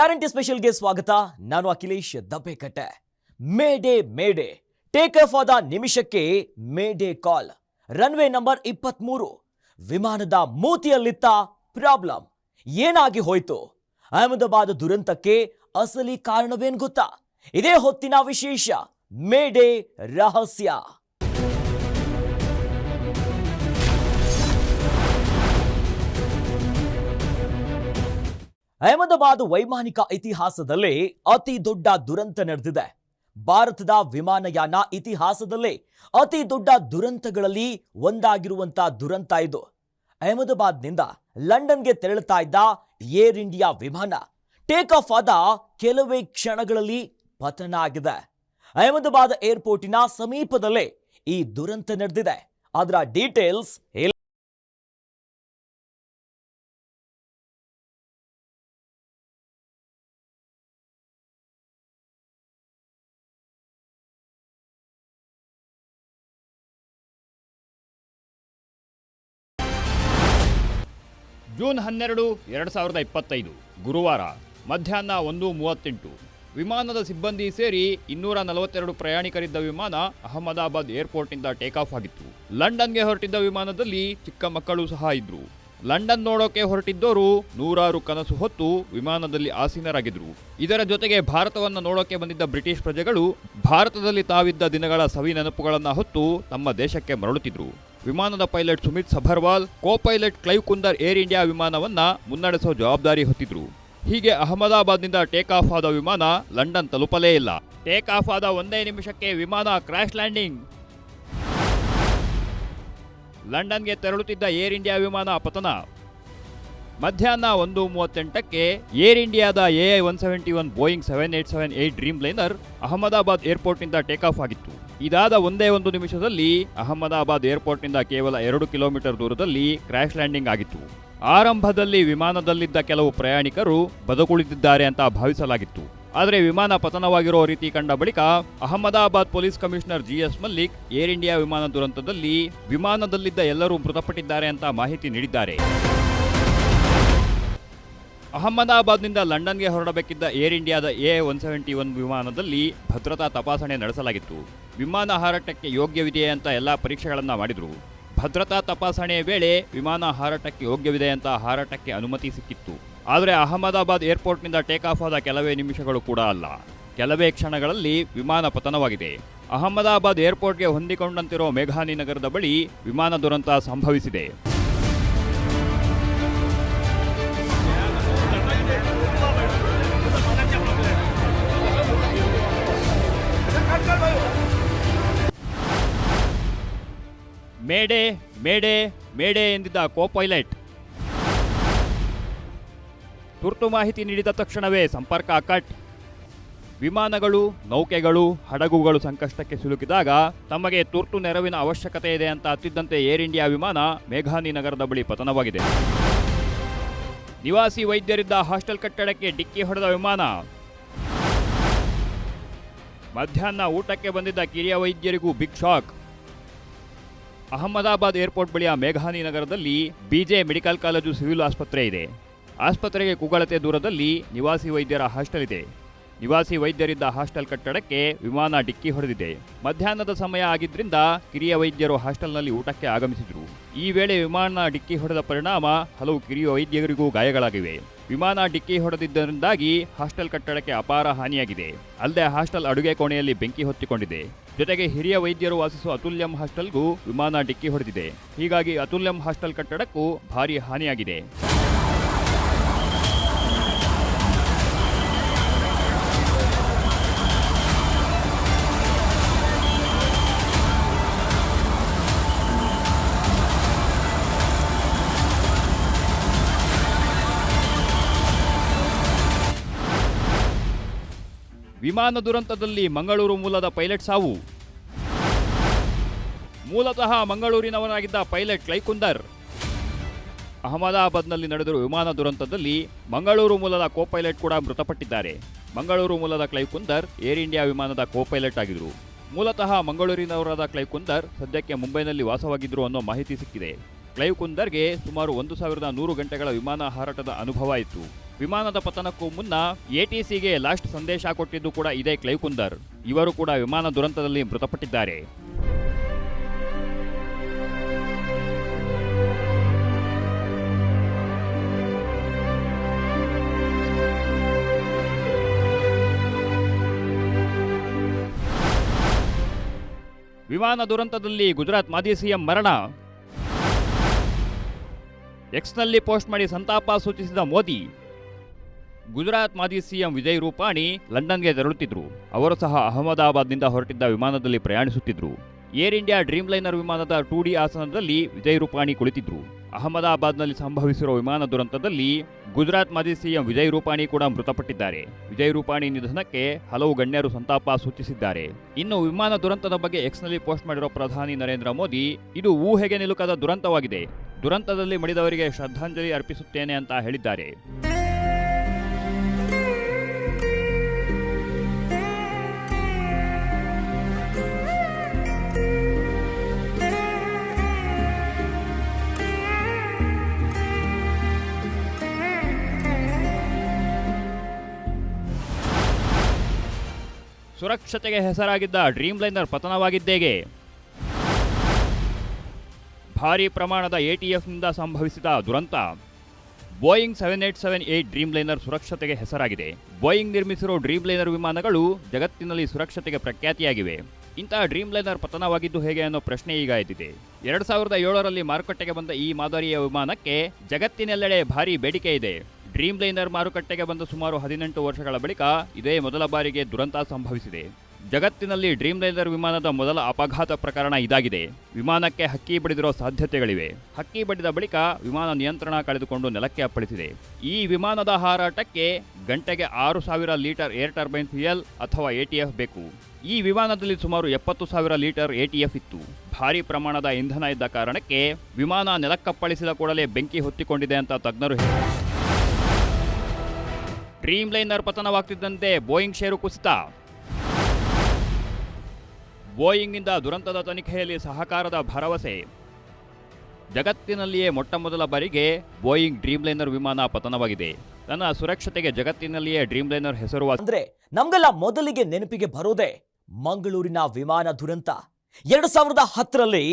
Guarantee ಸ್ಪೆಷಲ್ಗೆ ಸ್ವಾಗತ. ನಾನು Akhilesh Dabbekatte. May Day take off ಆದ ನಿಮಿಷಕ್ಕೆ ಮೇಡೇ ಕಾಲ್ ರನ್ವೇ ನಂಬರ್ ಇಪ್ಪತ್ಮೂರು. ವಿಮಾನದ ಮೂತಿಯಲ್ಲಿತ್ತ ಪ್ರಾಬ್ಲಮ್ ಏನಾಗಿ ಹೋಯ್ತು? ಅಹಮದಾಬಾದ್ ದುರಂತಕ್ಕೆ ಅಸಲಿ ಕಾರಣವೇನ್ ಗೊತ್ತಾ? ಇದೇ ಹೊತ್ತಿನ ವಿಶೇಷ. ಮೇಡೇ ರಹಸ್ಯ. ಅಹಮದಾಬಾದ್ ವೈಮಾನಿಕ ಇತಿಹಾಸದಲ್ಲೇ ಅತಿ ದೊಡ್ಡ ದುರಂತ ನಡೆದಿದೆ. ಭಾರತದ ವಿಮಾನಯಾನ ಇತಿಹಾಸದಲ್ಲೇ ಅತಿ ದೊಡ್ಡ ದುರಂತಗಳಲ್ಲಿ ಒಂದಾಗಿರುವಂತ ದುರಂತ ಇದು. ಅಹಮದಾಬಾದ್ನಿಂದ ಲಂಡನ್ಗೆ ತೆರಳುತ್ತಾ ಇದ್ದ ಏರ್ ಇಂಡಿಯಾ ವಿಮಾನ ಟೇಕ್ ಆಫ್ ಆದ ಕೆಲವೇ ಕ್ಷಣಗಳಲ್ಲಿ ಪತನ ಆಗಿದೆ. ಅಹಮದಾಬಾದ್ ಏರ್ಪೋರ್ಟಿನ ಸಮೀಪದಲ್ಲೇ ಈ ದುರಂತ ನಡೆದಿದೆ. ಅದರ ಡೀಟೇಲ್ಸ್ ಜೂನ್ ಹನ್ನೆರಡು, ಎರಡು ಸಾವಿರದ ಇಪ್ಪತ್ತೈದು. ಗುರುವಾರ ಮಧ್ಯಾಹ್ನ ಒಂದು ಮೂವತ್ತೆಂಟು. ವಿಮಾನದ ಸಿಬ್ಬಂದಿ ಸೇರಿ ಇನ್ನೂರ ನಲವತ್ತೆರಡು ಪ್ರಯಾಣಿಕರಿದ್ದ ವಿಮಾನ ಅಹಮದಾಬಾದ್ ಏರ್ಪೋರ್ಟ್ನಿಂದ ಟೇಕ್ ಆಫ್ ಆಗಿತ್ತು. ಲಂಡನ್ಗೆ ಹೊರಟಿದ್ದ ವಿಮಾನದಲ್ಲಿ ಚಿಕ್ಕ ಮಕ್ಕಳು ಸಹ ಇದ್ರು. ಲಂಡನ್ ನೋಡೋಕೆ ಹೊರಟಿದ್ದವರು ನೂರಾರು ಕನಸು ಹೊತ್ತು ವಿಮಾನದಲ್ಲಿ ಆಸೀನರಾಗಿದ್ರು. ಇದರ ಜೊತೆಗೆ ಭಾರತವನ್ನು ನೋಡೋಕೆ ಬಂದಿದ್ದ ಬ್ರಿಟಿಷ್ ಪ್ರಜೆಗಳು ಭಾರತದಲ್ಲಿ ತಾವಿದ್ದ ದಿನಗಳ ಸವಿ ನೆನಪುಗಳನ್ನು ಹೊತ್ತು ತಮ್ಮ ದೇಶಕ್ಕೆ ಮರಳುತ್ತಿದ್ರು. ವಿಮಾನದ pilot Sumit Sabharwal co pilot Clive Kunder Air India ವಿಮಾನವನ್ನ ಮುನ್ನಡೆಸೋ ಜವಾಬ್ದಾರಿ ಹೊತ್ತಿದ್ರು. ಹೀಗೆ ಅಹಮದಾಬಾದ್ನಿಂದ ಟೇಕ್ ಆಫ್ ಆದ ವಿಮಾನ ಲಂಡನ್ ತಲುಪಲೇ ಇಲ್ಲ. ಟೇಕ್ ಆಫ್ ಆದ ಒಂದೇ ನಿಮಿಷಕ್ಕೆ ವಿಮಾನ ಕ್ರ್ಯಾಶ್ ಲ್ಯಾಂಡಿಂಗ್. ಲಂಡನ್ಗೆ ತೆರಳುತ್ತಿದ್ದ ಏರ್ ಇಂಡಿಯಾ ವಿಮಾನ ಪತನ. ಮಧ್ಯಾಹ್ನ ಒಂದು ಮೂವತ್ತೆಂಟಕ್ಕೆ ಏರ್ ಇಂಡಿಯಾದ A I one seventy one Boeing seven eight seven eight dreamliner Ahmedabad ಏರ್ಪೋರ್ಟ್ನಿಂದ take off ಆಗಿತ್ತು. ಇದಾದ ಒಂದೇ ಒಂದು ನಿಮಿಷದಲ್ಲಿ ಅಹಮದಾಬಾದ್ ಏರ್ಪೋರ್ಟ್ನಿಂದ ಕೇವಲ ಎರಡು ಕಿಲೋಮೀಟರ್ ದೂರದಲ್ಲಿ ಕ್ರ್ಯಾಶ್ ಲ್ಯಾಂಡಿಂಗ್ ಆಗಿತ್ತು. ಆರಂಭದಲ್ಲಿ ವಿಮಾನದಲ್ಲಿದ್ದ ಕೆಲವು ಪ್ರಯಾಣಿಕರು ಬದುಕುಳಿದಿದ್ದಾರೆ ಅಂತ ಭಾವಿಸಲಾಗಿತ್ತು. ಆದರೆ ವಿಮಾನ ಪತನವಾಗಿರೋ ರೀತಿ ಕಂಡ ಬಳಿಕ Ahmedabad police commissioner G S Mallik, Air India ವಿಮಾನ ದುರಂತದಲ್ಲಿ ವಿಮಾನದಲ್ಲಿದ್ದ ಎಲ್ಲರೂ ಮೃತಪಟ್ಟಿದ್ದಾರೆ ಅಂತ ಮಾಹಿತಿ ನೀಡಿದ್ದಾರೆ. ಅಹಮದಾಬಾದ್ನಿಂದ ಲಂಡನ್ಗೆ ಹೊರಡಬೇಕಿದ್ದ ಏರ್ ಇಂಡಿಯಾದ ಎ ಒನ್ ಸೆವೆಂಟಿ ಒನ್ ವಿಮಾನದಲ್ಲಿ ಭದ್ರತಾ ತಪಾಸಣೆ ನಡೆಸಲಾಗಿತ್ತು. ವಿಮಾನ ಹಾರಾಟಕ್ಕೆ ಯೋಗ್ಯವಿದೆಯೇ ಅಂತ ಎಲ್ಲ ಪರೀಕ್ಷೆಗಳನ್ನು ಮಾಡಿದರು. ಭದ್ರತಾ ತಪಾಸಣೆಯ ವೇಳೆ ವಿಮಾನ ಹಾರಾಟಕ್ಕೆ ಯೋಗ್ಯವಿದೆ ಅಂತ ಹಾರಾಟಕ್ಕೆ ಅನುಮತಿ ಸಿಕ್ಕಿತ್ತು. ಆದರೆ ಅಹಮದಾಬಾದ್ ಏರ್ಪೋರ್ಟ್ನಿಂದ ಟೇಕ್ ಆಫ್ ಆದ ಕೆಲವೇ ನಿಮಿಷಗಳು ಕೂಡ ಅಲ್ಲ. ಕೆಲವೇ ಕ್ಷಣಗಳಲ್ಲಿ ವಿಮಾನ ಪತನವಾಗಿದೆ. ಅಹಮದಾಬಾದ್ ಏರ್ಪೋರ್ಟ್ಗೆ ಹೊಂದಿಕೊಂಡಂತಿರೋ ಮೇಘಾನಿ ನಗರದ ಬಳಿ ವಿಮಾನ ದುರಂತ ಸಂಭವಿಸಿದೆ. ಮೇಡೆ ಮೇಡೆ ಮೇಡೆ ಎಂದಿದ್ದ ಕೋ ಪೈಲಟ್. ತುರ್ತು ಮಾಹಿತಿ ನೀಡಿದ ತಕ್ಷಣವೇ ಸಂಪರ್ಕ ಕಟ್. ವಿಮಾನಗಳು, ನೌಕೆಗಳು, ಹಡಗುಗಳು ಸಂಕಷ್ಟಕ್ಕೆ ಸಿಲುಕಿದಾಗ ತಮಗೆ ತುರ್ತು ನೆರವಿನ ಅವಶ್ಯಕತೆ ಇದೆ ಅಂತ ಅತ್ತಿದ್ದಂತೆ ಏರ್ ಇಂಡಿಯಾ ವಿಮಾನ ಮೇಘಾನಿ ನಗರದ ಬಳಿ ಪತನವಾಗಿದೆ. ನಿವಾಸಿ ವೈದ್ಯರಿದ್ದ ಹಾಸ್ಟೆಲ್ ಕಟ್ಟಡಕ್ಕೆ ಡಿಕ್ಕಿ ಹೊಡೆದ ವಿಮಾನ. ಮಧ್ಯಾಹ್ನ ಊಟಕ್ಕೆ ಬಂದಿದ್ದ ಕಿರಿಯ ವೈದ್ಯರಿಗೂ ಬಿಗ್ ಶಾಕ್. ಅಹಮದಾಬಾದ್ ಏರ್ಪೋರ್ಟ್ ಬಳಿಯ ಮೇಘಾನಿ ನಗರದಲ್ಲಿ ಬಿಜೆ ಮೆಡಿಕಲ್ ಕಾಲೇಜು ಸಿವಿಲ್ ಆಸ್ಪತ್ರೆ ಇದೆ. ಆಸ್ಪತ್ರೆಗೆ ಕುಗಳತೆ ದೂರದಲ್ಲಿ ನಿವಾಸಿ ವೈದ್ಯರ ಹಾಸ್ಟೆಲ್ ಇದೆ. ನಿವಾಸಿ ವೈದ್ಯರಿದ್ದ ಹಾಸ್ಟೆಲ್ ಕಟ್ಟಡಕ್ಕೆ ವಿಮಾನ ಡಿಕ್ಕಿ ಹೊಡೆದಿದೆ. ಮಧ್ಯಾಹ್ನದ ಸಮಯ ಆಗಿದ್ದರಿಂದ ಕಿರಿಯ ವೈದ್ಯರು ಹಾಸ್ಟೆಲ್ನಲ್ಲಿ ಊಟಕ್ಕೆ ಆಗಮಿಸಿದರು. ಈ ವೇಳೆ ವಿಮಾನ ಡಿಕ್ಕಿ ಹೊಡೆದ ಪರಿಣಾಮ ಹಲವು ಕಿರಿಯ ವೈದ್ಯರಿಗೂ ಗಾಯಗಳಾಗಿವೆ. ವಿಮಾನ ಡಿಕ್ಕಿ ಹೊಡೆದಿದ್ದರಿಂದಾಗಿ ಹಾಸ್ಟೆಲ್ ಕಟ್ಟಡಕ್ಕೆ ಅಪಾರ ಹಾನಿಯಾಗಿದೆ. ಅಲ್ಲದೆ ಹಾಸ್ಟೆಲ್ ಅಡುಗೆ ಕೋಣೆಯಲ್ಲಿ ಬೆಂಕಿ ಹೊತ್ತಿಕೊಂಡಿದೆ. ಜೊತೆಗೆ ಹಿರಿಯ ವೈದ್ಯರು ವಾಸಿಸುವ ಅತುಲ್ಯಂ ಹಾಸ್ಟೆಲ್ಗೂ ವಿಮಾನ ಡಿಕ್ಕಿ ಹೊಡೆದಿದೆ. ಹೀಗಾಗಿ ಅತುಲ್ಯಂ ಹಾಸ್ಟೆಲ್ ಕಟ್ಟಡಕ್ಕೂ ಭಾರಿ ಹಾನಿಯಾಗಿದೆ. ವಿಮಾನ ದುರಂತದಲ್ಲಿ ಮಂಗಳೂರು ಮೂಲದ ಪೈಲಟ್ ಸಾವು. ಮೂಲತಃ ಮಂಗಳೂರಿನವನಾಗಿದ್ದ ಪೈಲಟ್ ಕ್ಲೈಕುಂದರ್ ಅಹಮದಾಬಾದ್ನಲ್ಲಿ ನಡೆದಿರುವ ವಿಮಾನ ದುರಂತದಲ್ಲಿ ಮಂಗಳೂರು ಮೂಲದ ಕೋ ಪೈಲಟ್ ಕೂಡ ಮೃತಪಟ್ಟಿದ್ದಾರೆ. ಮಂಗಳೂರು ಮೂಲದ ಕ್ಲೈಕುಂದರ್ ಏರ್ ಇಂಡಿಯಾ ವಿಮಾನದ ಕೋ ಪೈಲಟ್ ಆಗಿದ್ರು ಮೂಲತಃ ಮಂಗಳೂರಿನವರಾದ ಕ್ಲೈಕುಂದರ್ ಸದ್ಯಕ್ಕೆ ಮುಂಬೈನಲ್ಲಿ ವಾಸವಾಗಿದ್ದರು ಅನ್ನೋ ಮಾಹಿತಿ ಸಿಕ್ಕಿದೆ. ಕ್ಲೈವ್ ಕುಂದರ್ಗೆ ಸುಮಾರು ಒಂದು ಸಾವಿರದ ನೂರು ಗಂಟೆಗಳ ವಿಮಾನ ಹಾರಾಟದ ಅನುಭವ ಇತ್ತು. ವಿಮಾನದ ಪತನಕ್ಕೂ ಮುನ್ನ ಎಟಿಸಿಗೆ ಲಾಸ್ಟ್ ಸಂದೇಶ ಕೊಟ್ಟಿದ್ದು ಕೂಡ ಇದೇ, ಕ್ಲೈಕುಂದರ್. ಇವರು ಕೂಡ ವಿಮಾನ ದುರಂತದಲ್ಲಿ ಮೃತಪಟ್ಟಿದ್ದಾರೆ. ವಿಮಾನ ದುರಂತದಲ್ಲಿ ಗುಜರಾತ್ ಮಾಜಿ ಸಿಎಂ ಮರಣ. ಎಕ್ಸ್ನಲ್ಲಿ ಪೋಸ್ಟ್ ಮಾಡಿ ಸಂತಾಪ ಸೂಚಿಸಿದ ಮೋದಿ. ಗುಜರಾತ್ ಮಾಜಿ ಸಿಎಂ ವಿಜಯ್ ರೂಪಾಣಿ ಲಂಡನ್ಗೆ ತೆರಳುತ್ತಿದ್ರು. ಅವರು ಸಹ ಅಹಮದಾಬಾದ್ನಿಂದ ಹೊರಟಿದ್ದ ವಿಮಾನದಲ್ಲಿ ಪ್ರಯಾಣಿಸುತ್ತಿದ್ದರು ಏರ್ ಇಂಡಿಯಾ ಡ್ರೀಮ್ ಲೈನರ್ ವಿಮಾನದ ಟೂ ಡಿ ಆಸನದಲ್ಲಿ ವಿಜಯ್ ರೂಪಾಣಿ ಕುಳಿತಿದ್ರು. ಅಹಮದಾಬಾದ್ನಲ್ಲಿ ಸಂಭವಿಸಿರುವ ವಿಮಾನ ದುರಂತದಲ್ಲಿ ಗುಜರಾತ್ ಮಾಜಿ ಸಿಎಂ ವಿಜಯ್ ರೂಪಾಣಿ ಕೂಡ ಮೃತಪಟ್ಟಿದ್ದಾರೆ. ವಿಜಯ್ ರೂಪಾಣಿ ನಿಧನಕ್ಕೆ ಹಲವು ಗಣ್ಯರು ಸಂತಾಪ ಸೂಚಿಸಿದ್ದಾರೆ. ಇನ್ನು ವಿಮಾನ ದುರಂತದ ಬಗ್ಗೆ ಎಕ್ಸ್ನಲ್ಲಿ ಪೋಸ್ಟ್ ಮಾಡಿರುವ ಪ್ರಧಾನಿ ನರೇಂದ್ರ ಮೋದಿ, ಇದು ಊಹೆಗೆ ನಿಲುಕದ ದುರಂತವಾಗಿದೆ. ದುರಂತದಲ್ಲಿ ಮಡಿದವರಿಗೆ ಶ್ರದ್ಧಾಂಜಲಿ ಅರ್ಪಿಸುತ್ತೇನೆ ಅಂತ ಹೇಳಿದ್ದಾರೆ. ಸುರಕ್ಷತೆಗೆ ಹೆಸರಾಗಿದ್ದ ಡ್ರೀಮ್ ಲೈನರ್ ಪತನವಾಗಿದ್ದೇಗೆ. ಭಾರೀ ಪ್ರಮಾಣದ ಎಟಿಎಫ್ನಿಂದ ಸಂಭವಿಸಿದ ದುರಂತ. Boeing seven eight seven eight Dreamliner ಸುರಕ್ಷತೆಗೆ ಹೆಸರಾಗಿದೆ. ಬೋಯಿಂಗ್ ನಿರ್ಮಿಸಿರುವ ಡ್ರೀಮ್ ಲೈನರ್ ವಿಮಾನಗಳು ಜಗತ್ತಿನಲ್ಲಿ ಸುರಕ್ಷತೆಗೆ ಪ್ರಖ್ಯಾತಿಯಾಗಿವೆ. ಇಂತಹ ಡ್ರೀಮ್ ಲೈನರ್ ಪತನವಾಗಿದ್ದು ಹೇಗೆ ಅನ್ನೋ ಪ್ರಶ್ನೆ ಈಗ ಎದ್ದಿದೆ. ಎರಡ್ ಸಾವಿರದ ಏಳರಲ್ಲಿ ಮಾರುಕಟ್ಟೆಗೆ ಬಂದ ಈ ಮಾದರಿಯ ವಿಮಾನಕ್ಕೆ ಜಗತ್ತಿನೆಲ್ಲೆಡೆ ಭಾರೀ ಬೇಡಿಕೆ ಇದೆ. ಡ್ರೀಮ್ ಲೈನರ್ ಮಾರುಕಟ್ಟೆಗೆ ಬಂದ ಸುಮಾರು ಹದಿನೆಂಟು ವರ್ಷಗಳ ಬಳಿಕ ಇದೇ ಮೊದಲ ಬಾರಿಗೆ ದುರಂತ ಸಂಭವಿಸಿದೆ. ಜಗತ್ತಿನಲ್ಲಿ ಡ್ರೀಮ್ ಲೈನರ್ ವಿಮಾನದ ಮೊದಲ ಅಪಘಾತ ಪ್ರಕರಣ ಇದಾಗಿದೆ. ವಿಮಾನಕ್ಕೆ ಹಕ್ಕಿ ಬಡಿದಿರೋ ಸಾಧ್ಯತೆಗಳಿವೆ. ಹಕ್ಕಿ ಬಡಿದ ಬಳಿಕ ವಿಮಾನ ನಿಯಂತ್ರಣ ಕಳೆದುಕೊಂಡು ನೆಲಕ್ಕೆ ಅಪ್ಪಳಿಸಿದೆ. ಈ ವಿಮಾನದ ಹಾರಾಟಕ್ಕೆ ಗಂಟೆಗೆ ಆರು ಸಾವಿರ ಲೀಟರ್ ಏರ್ ಟರ್ಬೈನ್ ಫ್ಯೂಯಲ್ ಅಥವಾ ಎಟಿಎಫ್ ಬೇಕು. ಈ ವಿಮಾನದಲ್ಲಿ ಸುಮಾರು ಎಪ್ಪತ್ತು ಸಾವಿರ ಲೀಟರ್ ಎಟಿಎಫ್ ಇತ್ತು. ಭಾರೀ ಪ್ರಮಾಣದ ಇಂಧನ ಇದ್ದ ಕಾರಣಕ್ಕೆ ವಿಮಾನ ನೆಲಕ್ಕಪ್ಪಳಿಸಿದ ಕೂಡಲೇ ಬೆಂಕಿ ಹೊತ್ತಿಕೊಂಡಿದೆ ಅಂತ ತಜ್ಞರು ಹೇಳಿದ್ದಾರೆ ಡ್ರೀಮ್ ಲೈನರ್ ಪತನವಾಗ್ತಿದ್ದಂತೆ ಬೋಯಿಂಗ್ ಷೇರು ಕುಸಿತ. ಬೋಯಿಂಗ್ನಿಂದ ದುರಂತದ ತನಿಖೆಯಲ್ಲಿ ಸಹಕಾರದ ಭರವಸೆ. ಜಗತ್ತಿನಲ್ಲಿಯೇ ಮೊಟ್ಟಮೊದಲ ಬಾರಿಗೆ ಬೋಯಿಂಗ್ ಡ್ರೀಮ್ ಲೈನರ್ ವಿಮಾನ ಪತನವಾಗಿದೆ. ತನ್ನ ಸುರಕ್ಷತೆಗೆ ಜಗತ್ತಿನಲ್ಲಿಯೇ ಡ್ರೀಮ್ ಲೈನರ್ ಹೆಸರು ಅಂದ್ರೆ ನಮ್ಗೆಲ್ಲ ಮೊದಲಿಗೆ ನೆನಪಿಗೆ ಬರೋದೇ ಮಂಗಳೂರಿನ ವಿಮಾನ ದುರಂತ. ಎರಡು ಸಾವಿರದ ಹತ್ತರಲ್ಲಿ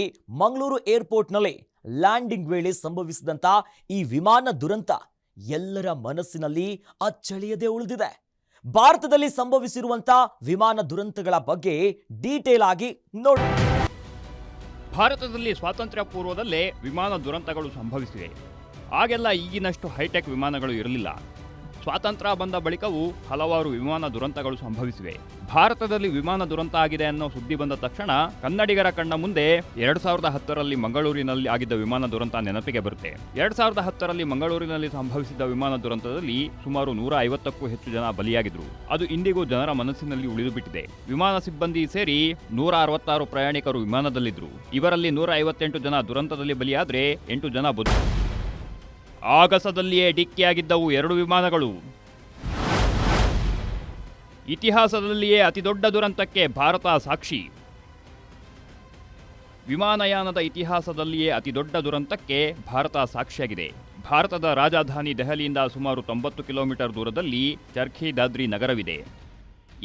ಮಂಗಳೂರು ಏರ್ಪೋರ್ಟ್ನಲ್ಲಿ ಲ್ಯಾಂಡಿಂಗ್ ವೇಳೆ ಸಂಭವಿಸಿದಂತ ಈ ವಿಮಾನ ದುರಂತ. ಎಲ್ಲರ ಮನಸ್ಸಿನಲ್ಲಿ ಅಚ್ಚಳಿಯದೆ ಉಳಿದಿದೆ. ಭಾರತದಲ್ಲಿ ಸಂಭವಿಸಿರುವಂತ ವಿಮಾನ ದುರಂತಗಳ ಬಗ್ಗೆ ಡೀಟೇಲ್ ಆಗಿ ನೋಡಿ. ಭಾರತದಲ್ಲಿ ಸ್ವಾತಂತ್ರ್ಯ ಪೂರ್ವದಲ್ಲೇ ವಿಮಾನ ದುರಂತಗಳು ಸಂಭವಿಸಿವೆ. ಆಗೆಲ್ಲ ಈಗಿನಷ್ಟು ಹೈಟೆಕ್ ವಿಮಾನಗಳು ಇರಲಿಲ್ಲ. ಸ್ವಾತಂತ್ರ್ಯ ಬಂದ ಬಳಿಕವೂ ಹಲವಾರು ವಿಮಾನ ದುರಂತಗಳು ಸಂಭವಿಸಿವೆ. ಭಾರತದಲ್ಲಿ ವಿಮಾನ ದುರಂತ ಆಗಿದೆ ಅನ್ನೋ ಸುದ್ದಿ ಬಂದ ತಕ್ಷಣ ಕನ್ನಡಿಗರ ಕಣ್ಣ ಮುಂದೆ ಎರಡ್ ಸಾವಿರದ ಹತ್ತರಲ್ಲಿ ಮಂಗಳೂರಿನಲ್ಲಿ ಆಗಿದ್ದ ವಿಮಾನ ದುರಂತ ನೆನಪಿಗೆ ಬರುತ್ತೆ. ಎರಡ್ ಸಾವಿರದ ಹತ್ತರಲ್ಲಿ ಮಂಗಳೂರಿನಲ್ಲಿ ಸಂಭವಿಸಿದ ವಿಮಾನ ದುರಂತದಲ್ಲಿ ಸುಮಾರು ನೂರ ಐವತ್ತಕ್ಕೂ ಹೆಚ್ಚು ಜನ ಬಲಿಯಾಗಿದ್ರು. ಅದು ಇಂದಿಗೂ ಜನರ ಮನಸ್ಸಿನಲ್ಲಿ ಉಳಿದು ಬಿಟ್ಟಿದೆ. ವಿಮಾನ ಸಿಬ್ಬಂದಿ ಸೇರಿ ನೂರ ಅರವತ್ತಾರು ಪ್ರಯಾಣಿಕರು ವಿಮಾನದಲ್ಲಿದ್ದರು ಇವರಲ್ಲಿ ನೂರ ಐವತ್ತೆಂಟು ಜನ ದುರಂತದಲ್ಲಿ ಬಲಿಯಾದ್ರೆ ಎಂಟು ಜನ ಬದು ಆಗಸದಲ್ಲಿಯೇ ಡಿಕ್ಕಿಯಾಗಿದ್ದವು ಎರಡು ವಿಮಾನಗಳು. ಇತಿಹಾಸದಲ್ಲಿಯೇ ಅತಿದೊಡ್ಡ ದುರಂತಕ್ಕೆ ಭಾರತ ಸಾಕ್ಷಿ. ವಿಮಾನಯಾನದ ಇತಿಹಾಸದಲ್ಲಿಯೇ ಅತಿದೊಡ್ಡ ದುರಂತಕ್ಕೆ ಭಾರತ ಸಾಕ್ಷಿಯಾಗಿದೆ. ಭಾರತದ ರಾಜಧಾನಿ ದೆಹಲಿಯಿಂದ ಸುಮಾರು ತೊಂಬತ್ತು ಕಿಲೋಮೀಟರ್ ದೂರದಲ್ಲಿ ಚರ್ಖಿ ದಾದ್ರಿ ನಗರವಿದೆ.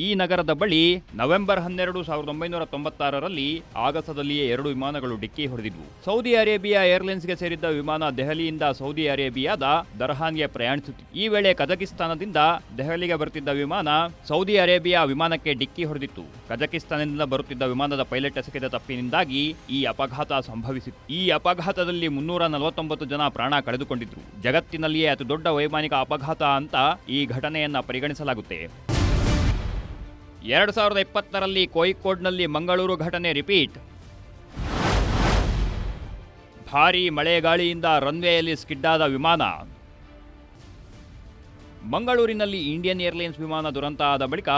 ಈ ನಗರದ ಬಳಿ ನವೆಂಬರ್ ಹನ್ನೆರಡು ಸಾವಿರದ ಒಂಬೈನೂರ ತೊಂಬತ್ತಾರರಲ್ಲಿ ಆಗಸದಲ್ಲಿಯೇ ಎರಡು ವಿಮಾನಗಳು ಡಿಕ್ಕಿ ಹೊಡೆದಿದ್ವು. ಸೌದಿ ಅರೇಬಿಯಾ ಏರ್ಲೈನ್ಸ್ಗೆ ಸೇರಿದ್ದ ವಿಮಾನ ದೆಹಲಿಯಿಂದ ಸೌದಿ ಅರೇಬಿಯಾದ ದರ್ಹಾನ್ಗೆ ಪ್ರಯಾಣಿಸುತ್ತಿತ್ತು. ಈ ವೇಳೆ ಕಜಕಿಸ್ತಾನದಿಂದ ದೆಹಲಿಗೆ ಬರುತ್ತಿದ್ದ ವಿಮಾನ ಸೌದಿ ಅರೇಬಿಯಾ ವಿಮಾನಕ್ಕೆ ಡಿಕ್ಕಿ ಹೊಡೆದಿತ್ತು. ಕಜಕಿಸ್ತಾನದಿಂದ ಬರುತ್ತಿದ್ದ ವಿಮಾನದ ಪೈಲಟ್ ಎಸಗಿದ ತಪ್ಪಿನಿಂದಾಗಿ ಈ ಅಪಘಾತ ಸಂಭವಿಸಿತ್ತು. ಈ ಅಪಘಾತದಲ್ಲಿ ಮುನ್ನೂರ ನಲವತ್ತೊಂಬತ್ತು ಜನ ಪ್ರಾಣ ಕಳೆದುಕೊಂಡಿದ್ರು. ಜಗತ್ತಿನಲ್ಲಿಯೇ ಅತಿ ದೊಡ್ಡ ವೈಮಾನಿಕ ಅಪಘಾತ ಅಂತ ಈ ಘಟನೆಯನ್ನ ಪರಿಗಣಿಸಲಾಗುತ್ತೆ. ಎರಡು ಸಾವಿರದ ಇಪ್ಪತ್ತರಲ್ಲಿ ಕೋಯಿಕೋಡ್ನಲ್ಲಿ ಮಂಗಳೂರು ಘಟನೆ ರಿಪೀಟ್. ಭಾರೀ ಮಳೆಗಾಳಿಯಿಂದ ರನ್ವೇಯಲ್ಲಿ ಸ್ಕಿಡ್ಡಾದ ವಿಮಾನ. ಮಂಗಳೂರಿನಲ್ಲಿ ಇಂಡಿಯನ್ ಏರ್ಲೈನ್ಸ್ ವಿಮಾನ ದುರಂತ ಆದ ಬಳಿಕ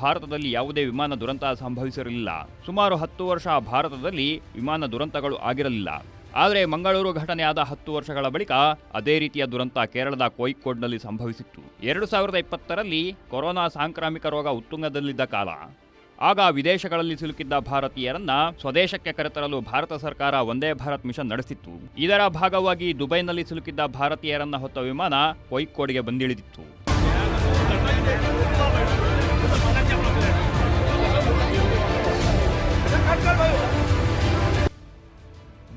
ಭಾರತದಲ್ಲಿ ಯಾವುದೇ ವಿಮಾನ ದುರಂತ ಸಂಭವಿಸಿರಲಿಲ್ಲ. ಸುಮಾರು ಹತ್ತು ವರ್ಷ ಭಾರತದಲ್ಲಿ ವಿಮಾನ ದುರಂತಗಳು ಆಗಿರಲಿಲ್ಲ. ಆದರೆ ಮಂಗಳೂರು ಘಟನೆ ಆದ ಹತ್ತು ವರ್ಷಗಳ ಬಳಿಕ ಅದೇ ರೀತಿಯ ದುರಂತ ಕೇರಳದ ಕೋಯಿಕೋಡ್ನಲ್ಲಿ ಸಂಭವಿಸಿತ್ತು. ಎರಡು ಸಾವಿರದ ಇಪ್ಪತ್ತರಲ್ಲಿ ಕೊರೋನಾ ಸಾಂಕ್ರಾಮಿಕ ರೋಗ ಉತ್ತುಂಗದಲ್ಲಿದ್ದ ಕಾಲ. ಆಗ ವಿದೇಶಗಳಲ್ಲಿ ಸಿಲುಕಿದ್ದ ಭಾರತೀಯರನ್ನ ಸ್ವದೇಶಕ್ಕೆ ಕರೆತರಲು ಭಾರತ ಸರ್ಕಾರ ಒಂದೇ ಭಾರತ್ ಮಿಷನ್ ನಡೆಸಿತ್ತು ಇದರ ಭಾಗವಾಗಿ ದುಬೈನಲ್ಲಿ ಸಿಲುಕಿದ್ದ ಭಾರತೀಯರನ್ನ ಹೊತ್ತ ವಿಮಾನ ಕೋಯಿಕೋಡ್ಗೆ ಬಂದಿಳಿದಿತ್ತು.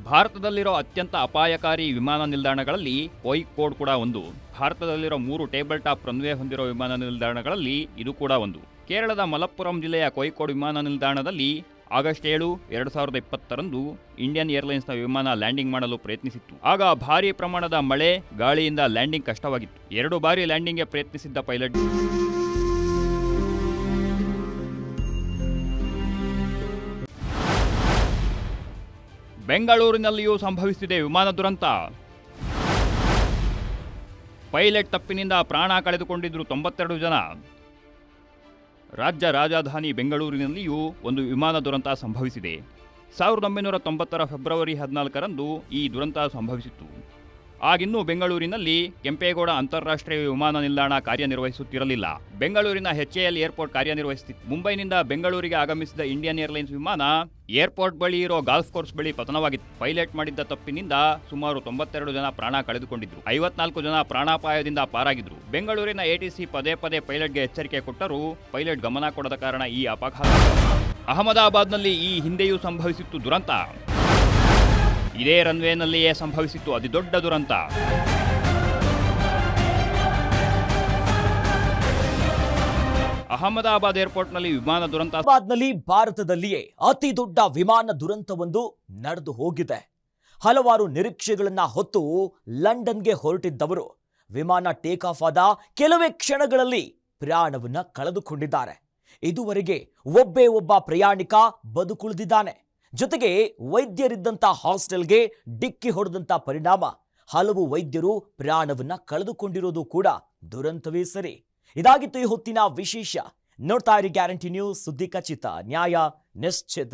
ಭಾರತದಲ್ಲಿರೋ ಅತ್ಯಂತ ಅಪಾಯಕಾರಿ ವಿಮಾನ ನಿಲ್ದಾಣಗಳಲ್ಲಿ ಕೋಯಿಕೋಡ್ ಕೂಡ ಒಂದು. ಭಾರತದಲ್ಲಿರೋ ಮೂರು ಟೇಬಲ್ ಟಾಪ್ ರನ್ವೇ ಹೊಂದಿರೋ ವಿಮಾನ ನಿಲ್ದಾಣಗಳಲ್ಲಿ ಇದು ಕೂಡ ಒಂದು. ಕೇರಳದ ಮಲಪ್ಪುರಂ ಜಿಲ್ಲೆಯ ಕೋಯಿಕೋಡ್ ವಿಮಾನ ನಿಲ್ದಾಣದಲ್ಲಿ ಆಗಸ್ಟ್ ಏಳು, ಎರಡು ಸಾವಿರದ ಇಪ್ಪತ್ತರಂದು ಇಂಡಿಯನ್ ಏರ್ಲೈನ್ಸ್ನ ವಿಮಾನ ಲ್ಯಾಂಡಿಂಗ್ ಮಾಡಲು ಪ್ರಯತ್ನಿಸಿತ್ತು. ಆಗ ಭಾರೀ ಪ್ರಮಾಣದ ಮಳೆ, ಗಾಳಿಯಿಂದ ಲ್ಯಾಂಡಿಂಗ್ ಕಷ್ಟವಾಗಿತ್ತು. ಎರಡು ಬಾರಿ ಲ್ಯಾಂಡಿಂಗ್ಗೆ ಪ್ರಯತ್ನಿಸಿದ್ದ ಪೈಲಟ್ ಬೆಂಗಳೂರಿನಲ್ಲಿಯೂ ಸಂಭವಿಸಿದೆ ವಿಮಾನ ದುರಂತ. ಪೈಲಟ್ ತಪ್ಪಿನಿಂದ ಪ್ರಾಣ ಕಳೆದುಕೊಂಡಿದ್ದರು ತೊಂಬತ್ತೆರಡು ಜನ. ರಾಜ್ಯ ರಾಜಧಾನಿ ಬೆಂಗಳೂರಿನಲ್ಲಿಯೂ ಒಂದು ವಿಮಾನ ದುರಂತ ಸಂಭವಿಸಿದೆ. ಸಾವಿರದ ಒಂಬೈನೂರ ತೊಂಬತ್ತರ ಫೆಬ್ರವರಿ ಹದಿನಾಲ್ಕರಂದು ಈ ದುರಂತ ಸಂಭವಿಸಿತ್ತು. ಆಗಿನ್ನೂ ಬೆಂಗಳೂರಿನಲ್ಲಿ ಕೆಂಪೇಗೌಡ ಅಂತಾರಾಷ್ಟ್ರೀಯ ವಿಮಾನ ನಿಲ್ದಾಣ ಕಾರ್ಯನಿರ್ವಹಿಸುತ್ತಿರಲಿಲ್ಲ. ಬೆಂಗಳೂರಿನ ಎಚ್ಎಎಲ್ ಏರ್ಪೋರ್ಟ್ ಕಾರ್ಯನಿರ್ವಹಿಸುತ್ತಿತ್ತು ಮುಂಬೈನಿಂದ ಬೆಂಗಳೂರಿಗೆ ಆಗಮಿಸಿದ ಇಂಡಿಯನ್ ಏರ್ಲೈನ್ಸ್ ವಿಮಾನ ಏರ್ಪೋರ್ಟ್ ಬಳಿ ಇರೋ ಗಾಲ್ಫ್ ಕೋರ್ಸ್ ಬಳಿ ಪತನವಾಗಿತ್ತು. ಪೈಲಟ್ ಮಾಡಿದ್ದ ತಪ್ಪಿನಿಂದ ಸುಮಾರು ತೊಂಬತ್ತೆರಡು ಜನ ಪ್ರಾಣ ಕಳೆದುಕೊಂಡಿದ್ರು. ಐವತ್ನಾಲ್ಕು ಜನ ಪ್ರಾಣಾಪಾಯದಿಂದ ಪಾರಾಗಿದ್ರು. ಬೆಂಗಳೂರಿನ ಎಟಿಸಿ ಪದೇ ಪದೇ ಪೈಲಟ್ಗೆ ಎಚ್ಚರಿಕೆ ಕೊಟ್ಟರೂ ಪೈಲಟ್ ಗಮನ ಕೊಡದ ಕಾರಣ ಈ ಅಪಘಾತ. ಅಹಮದಾಬಾದ್ನಲ್ಲಿ ಈ ಹಿಂದೆಯೂ ಸಂಭವಿಸಿತ್ತು ದುರಂತ. ಇದೇ ರನ್ವೇನಲ್ಲಿಯೇ ಸಂಭವಿಸಿತ್ತು ಅತಿದೊಡ್ಡ ದುರಂತ. ಅಹಮದಾಬಾದ್ ಏರ್ಪೋರ್ಟ್ನಲ್ಲಿ ವಿಮಾನ ದುರಂತ. ನಲ್ಲಿ ಭಾರತದಲ್ಲಿಯೇ ಅತಿ ದೊಡ್ಡ ವಿಮಾನ ದುರಂತವೊಂದು ನಡೆದು ಹೋಗಿದೆ. ಹಲವಾರು ನಿರೀಕ್ಷೆಗಳನ್ನ ಹೊತ್ತು ಲಂಡನ್ಗೆ ಹೊರಟಿದ್ದವರು. ವಿಮಾನ ಟೇಕ್ ಆಫ್ ಆದ ಕೆಲವೇ ಕ್ಷಣಗಳಲ್ಲಿ ಪ್ರಾಣವನ್ನ ಕಳೆದುಕೊಂಡಿದ್ದಾರೆ. ಇದುವರೆಗೆ ಒಬ್ಬೇ ಒಬ್ಬ ಪ್ರಯಾಣಿಕ ಬದುಕುಳಿದಿದ್ದಾನೆ. ಜೊತೆಗೆ ವೈದ್ಯರಿದ್ದಂಥ ಹಾಸ್ಟೆಲ್ಗೆ ಡಿಕ್ಕಿ ಹೊಡೆದಂಥ ಪರಿಣಾಮ. ಹಲವು ವೈದ್ಯರು ಪ್ರಾಣವನ್ನ ಕಳೆದುಕೊಂಡಿರೋದು ಕೂಡ ದುರಂತವೇ ಸರಿ. ಇದಾಗಿತ್ತು ಈ ಹೊತ್ತಿನ ವಿಶೇಷ. ನೋಡ್ತಾ ಇರಿ ಗ್ಯಾರಂಟಿ ನ್ಯೂಸ್ ಸುದ್ದಿ ಖಚಿತ. ನ್ಯಾಯ ನಿಶ್ಚಿತ.